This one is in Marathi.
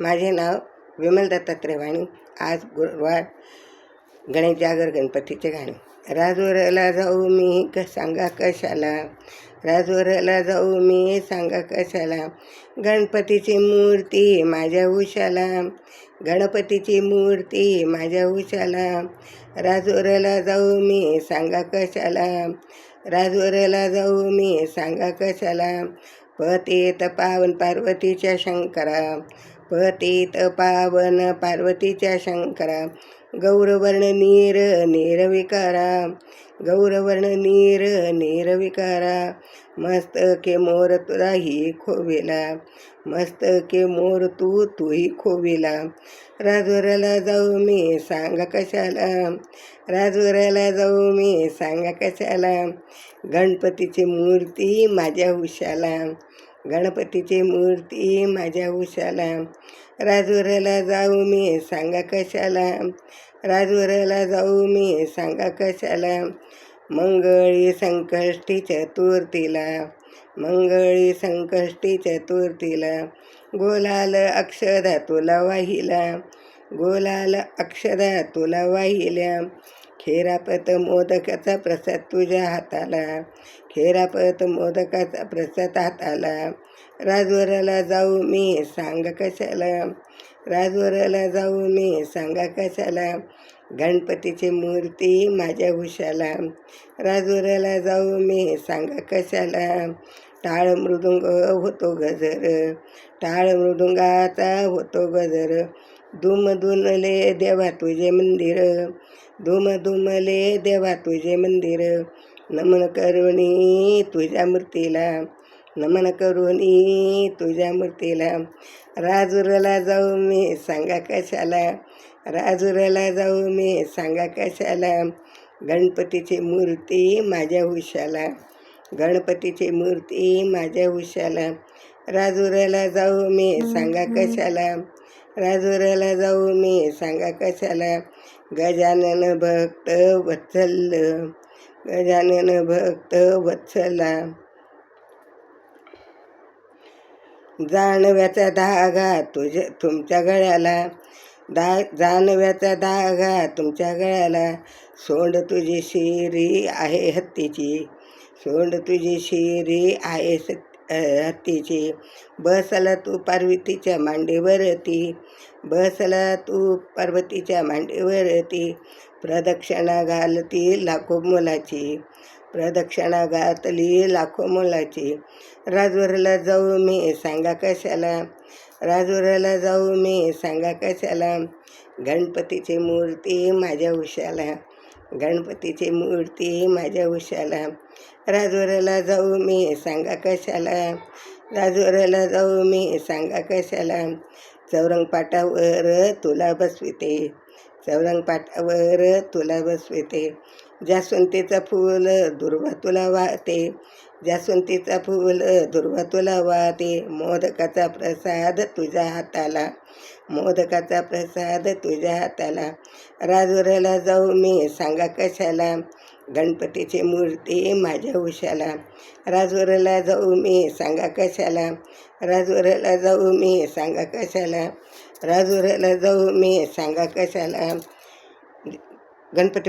माझे नाव विमल दत्तात्रय वाणी. आज गुरुवार गणेश जागर गणपतीचे गाणे. राजवरला जाऊ मी क सांगा कशाला? राजवरला जाऊ मी सांगा कशाला? गणपतीची मूर्ती माझ्या उशाला. गणपतीची मूर्ती माझ्या उशाला. राजवरला जाऊ मी सांगा कशाला? राजवरला जाऊ मी सांगा कशाला? पतित पावन पार्वतीच्या शंकरा. पतित पावन पार्वतीच्या शंकरा गौरवर्ण नीर नीरविकारा गौरवर्ण नीर नीरविकारा मस्तके मोर तुलाही खोविला मस्तके मोर तू तूही खोविला. राजवराला जाऊ मी सांगा कशाला? राजवराला जाऊ मी सांगा कशाला? गणपतीची मूर्ती माझ्या उशाला. गणपतीची मूर्ती माझ्या उशाला राजवराला जाऊ मी सांगा कशाला? राजवराला जाऊ मी सांगा कशाला? मंगळी संकष्टी चतुर्थीला. मंगळी संकष्टी चतुर्थीला. गोलाल अक्षदा तुला वाहिला गोलाल अक्षदा तुला वाहिल्या. खेरापत मोदकाचा प्रसाद तुझ्या हाताला. खेरापत मोदकाचा प्रसाद हाताला. राजवराला जाऊ मी सांग कशाला? राजवराला जाऊ मी सांगा कशाला? गणपतीची मूर्ती माझ्या हुशाला राजवराला जाऊ मी सांगा कशाला? टाळ मृदुंग होतो गजर. टाळ मृदुंगाचा होतो गजर. दुम देवा तुझे मंदिर दुम दुमले देवा तुझे मंदिर. नमन करुणी तुझ्या मूर्तीला नमन करुणी तुझ्या मूर्तीला. राजुराला जाऊ मी सांगा कशाला? राजुराला जाऊ मी सांगा कशाला? गणपतीची मूर्ती माझ्या उशाला. गणपतीची मूर्ती माझ्या उशाला. राजुराला जाऊ मी सांगा कशाला? राजुराला जाऊ मी सांगा कशाला? गजानन भक्त वत्सल. गजानन भक्त वत्सला. जानव्याचा धागा तुझ्या तुमच्या गळ्याला. दा जानव्याचा धागा तुमच्या गळ्याला. सोंड तुझी शिरी आहे हत्तीची. सोंड तुझी शिरी आहे सत हत्तीची बसला तू पार्वतीच्या मांडीवरती बसला तू पार्वतीच्या मांडीवरती प्रदक्षिणा घालती लाखो मुलाची प्रदक्षिणा घातली लाखो मुलाची. राजवरला जाऊ मी सांगा कशाला? राजवराला जाऊ मी सांगा कशाला? गणपतीची मूर्ती माझ्या उशाला. गणपतीची मूर्ती माझ्या उशाला. राजवराला जाऊ मी सांगा कशाला? राजवराला जाऊ मी सांगा कशाला? चौरंग पाटावर तुला बसविते. चौरंग पाटावर तुला बसविते. जास्वंदीचा फूल दुर्वा तुला वाहते जास्वंतीचा फूल दुर्वा तुला वाहते मोदकाचा प्रसाद तुझ्या हाताला मोदकाचा प्रसाद तुझ्या हाताला. राजवऱ्याला जाऊ मी सांगा कशाला? गणपतीची मूर्ती माझ्या उशाला. राजवऱ्याला जाऊ मी सांगा कशाला? राजवऱ्याला जाऊ मी सांगा कशाला? राजवऱ्याला जाऊ मी सांगा कशाला? गणपती